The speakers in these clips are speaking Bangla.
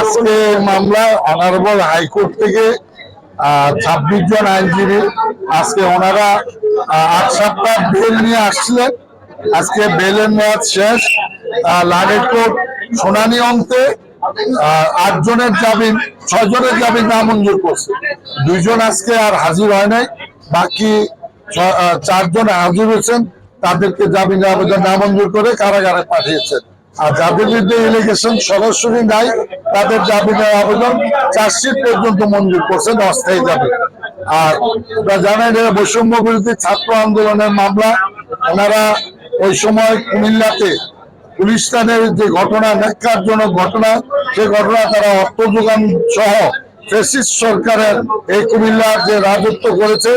আজকে মামলা অনারেবল হাইকোর্ট থেকে ছাব্বিশ জন আইনজীবী। আজকে ওনারা আট সপ্তাহ বেল নিয়ে আসছিলেন। আজকে বেলের মেয়াদ শেষ। লাগের কোর্ট শুনানি অন্তে আট জনের জামিন, ছয় জনের জামিন নামঞ্জুর করছে। দুইজন আজকে আর হাজির হয় নাই। বাকি চারজন হাজির হয়েছেন। তাদেরকে জামিন আবেদন নামঞ্জুর করে কারাগারে পাঠিয়েছেন। আর যাদের বিরুদ্ধে এলিগেশন সরাসরি নাই, তাদের জামিনের আবেদন চার্জশিট পর্যন্ত মঞ্জুর করছেন অস্থায়ী জামিন আর জানেন এটা বৈষম্য বিরোধী ছাত্র আন্দোলনের মামলা। ওনারা ওই সময় কুমিল্লাতে পুলিশ থানের যে ঘটনা, ন্যাক্কারজনক ঘটনা, সে ঘটনা তারা অর্থ যোগান সহ ফেসিস্ট সরকারের এই কুমিল্লার যে রাজত্ব করেছে,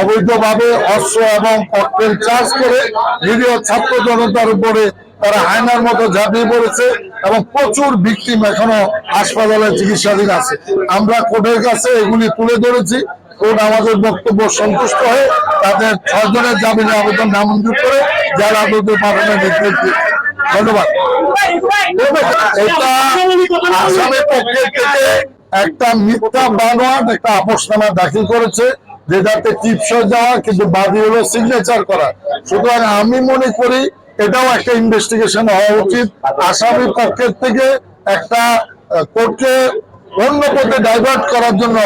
অবৈধভাবে অস্ত্র এবং ককটেল চার্জ করে নিরীহ ছাত্র জনতার উপরে তারা হায়নার মতো ঝাঁপিয়ে পড়েছে এবং প্রচুর ভিকটিম এখনও হাসপাতালে চিকিৎসাধীন আছে। আমরা কোর্টের কাছে এগুলি তুলে ধরেছি। কোর্ট আমাদের বক্তব্য সন্তুষ্ট হয়ে তাদের ছয়জনের জামিনের আবেদন নামঞ্জুর করে যারা আদালতে পাঠানোর নির্দেশ ধন্যবাদ। একটা মিথ্যা বানোয়াট, একটা আপোষনামা দাখিল করেছে, যেটাতে টিপস যাওয়া, কিন্তু বাদী হলো সিগনেচার করা। সুতরাং আমি মনে করি এটাও একটা ইনভেস্টিগেশন হওয়া উচিত। আসামির পক্ষের থেকে একটা কোর্টকে অন্য পথে ডাইভার্ট করার জন্য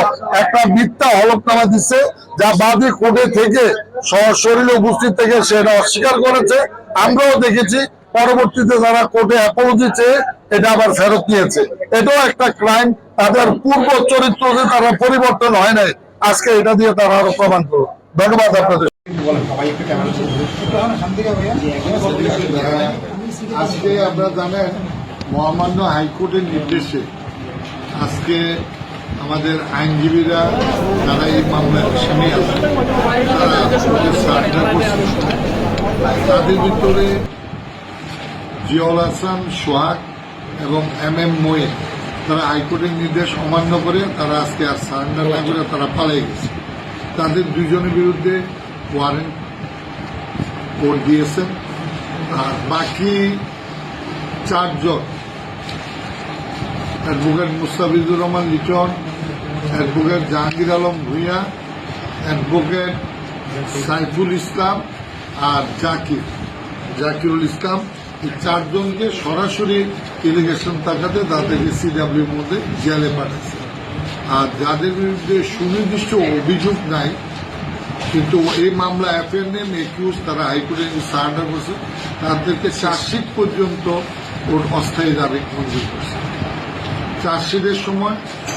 একটা মিথ্যা হলফনামা দিচ্ছে যা বাদী কোর্টে থেকে সশরীরে উপস্থিত থেকে সেটা অস্বীকার করেছে। আমরাও দেখেছি, পরবর্তীতে যারা কোর্টে অ্যাপোলজি চেয়ে এটা আবার ফেরত নিয়েছে। এটাও একটা ক্রাইম তাদের পূর্ব চরিত্র যে তারা পরিবর্তন হয় নাই, আজকে এটা দিয়ে তারা আরও প্রমাণ করো ধন্যবাদ আপনাদের। আজকে আপনারা জানেন, মহামান্য হাইকোর্টের নির্দেশে আজকে আমাদের আইনজীবীরা যারা এই মামলায় আসামি আছে তারা কোর্টে তাদের ভিতরে জিয়াউল হাসান, সোহাগ এবং এম এম মঈন, তারা হাইকোর্টের নির্দেশ অমান্য করে তারা আজকে আর সারেন্ডার না করে তারা পালিয়ে গেছে। তাদের দুজনের বিরুদ্ধে ওয়ারেন্ট কোর্ট দিয়েছেন আর বাকি চারজন, advocate Mustafizur Rahman Liton, advocate Jahangir Alam Bhuiyan, advocate Saiful Islam আর জাকির। জাকিরুল ইসলাম, এই চারজনকে সরাসরি ইলিগেশন থাকাতে তাদেরকে সিডাব্লিউর মধ্যে জেলে পাঠাচ্ছে। আর যাদের বিরুদ্ধে সুনির্দিষ্ট অভিযোগ নাই কিন্তু এই মামলা নেম একিউজ তারা হাইকোর্টে সারেন্ডার করছে, তাদেরকে চার্জশিট পর্যন্ত ওর অস্থায়ী দাবি মঞ্জুর করছে। চার্জশিটের সময়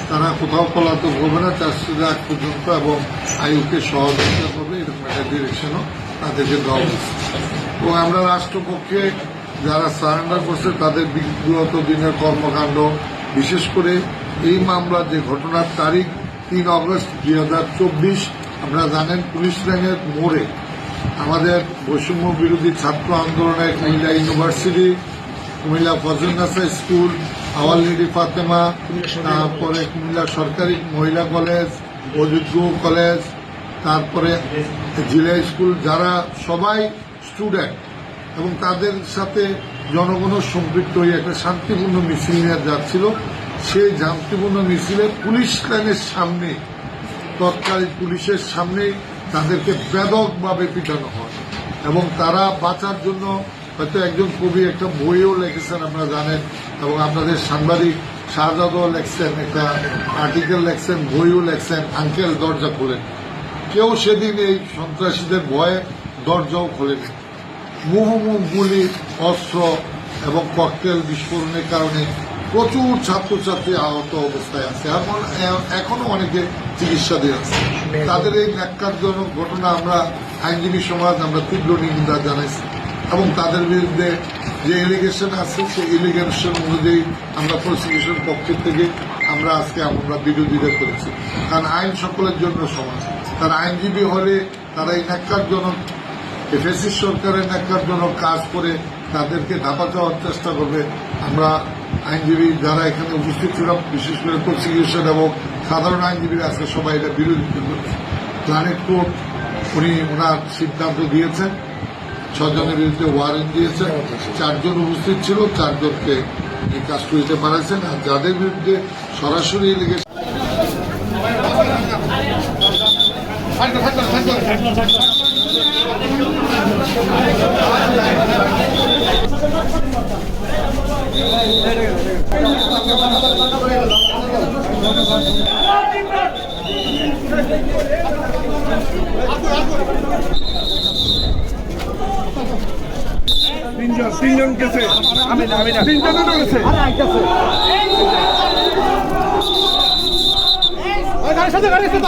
তারা কোথাও পলাতক হবে না, চার্জশিটের আগ পর্যন্ত এবং আয়ুকে সহযোগিতা করবে, এরকম একটা ডিরেকশনও তাদেরকে দেওয়া হয়েছে। এবং আমরা রাষ্ট্রপক্ষে যারা সারেন্ডার করছে, তাদের বিগত দিনের কর্মকাণ্ড, বিশেষ করে এই মামলার যে ঘটনার তারিখ, তিন অগস্ট দুই হাজার চব্বিশ আপনারা জানেন পুলিশ লাইনের মোড়ে আমাদের বৈষম্য বিরোধী ছাত্র আন্দোলনের Comilla university, Comilla Fazlunnesa school our lady Fatima, তারপরে কুমিল্লা সরকারি মহিলা কলেজ অযোগ্য কলেজ, তারপরে জেলা স্কুল, যারা সবাই স্টুডেন্ট এবং তাদের সাথে জনগণ সম্পৃক্ত হয়ে একটা শান্তিপূর্ণ মিছিল নিয়ে যাচ্ছিল। সেই শান্তিপূর্ণ মিছিলে পুলিশ লাইনের সামনে তৎকালীন পুলিশের সামনেই তাদেরকে ব্যাপকভাবে পিটানো হয়। এবং তারা বাঁচার জন্য হয়তো একজন কবি একটা বইও লিখেছেন, আপনারা জানেন, এবং আপনাদের সাংবাদিক শাহজাদও লেখছেন, একটা আর্টিকেল লেখছেন, বইও লেখছেন, আঙ্কেল দরজা খোলেন। কেউ সেদিন এই সন্ত্রাসীদের ভয়ে দরজাও খোলেনি। মুহুমুহ গুলি, অস্ত্র এবং ককটেল বিস্ফোরণের কারণে প্রচুর ছাত্রছাত্রী আহত অবস্থায় আছে। এখন এখনও অনেকে চিকিৎসাধীন আছে। তাদের এই ন্যাক্কারজনক ঘটনা আমরা আইনজীবী সমাজ আমরা তীব্র নিন্দা জানাইছি। এবং তাদের বিরুদ্ধে যে এলিগেশন আছে সেই এলিগেশন অনুযায়ী আমরা প্রসিকিউশন পক্ষের থেকে আমরা আজকে আমরা বিরোধিতা করেছি। কারণ আইন সকলের জন্য সমান। তার আইনজীবী হলে তারা এই ন্যাক্কারজনক এফএসি সরকারের ন্যাক্কারজনক কাজ করে তাদেরকে ধাপা চাওয়ার চেষ্টা করবে। আমরা আইনজীবী যারা এখানে উপস্থিত ছিলাম, বিশেষ করে প্রসিকিউশন এবং সাধারণ আইনজীবীরা আজকে সবাই এটা বিরোধিতা করছে। প্ল্যানেট কোর্ট উনি ওনার সিদ্ধান্ত দিয়েছেন ছজনের বিরুদ্ধে ওয়ারেন্ট দিয়েছেন। চারজন উপস্থিত ছিল, চারজনকে করিতে পারাইছেন আর যাদের বিরুদ্ধে সরাসরি লিগেছে তিনজন তিনজন গেছে। আমি গাড়ির সাথে গাড়ির সাথে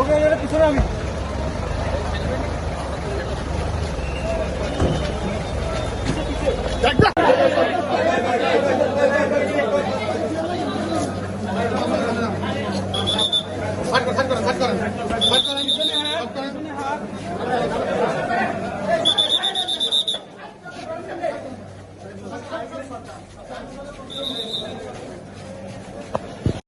ওকে এটা পিছনে আমি। সাইড করেন সাইড করেন সাইড করেন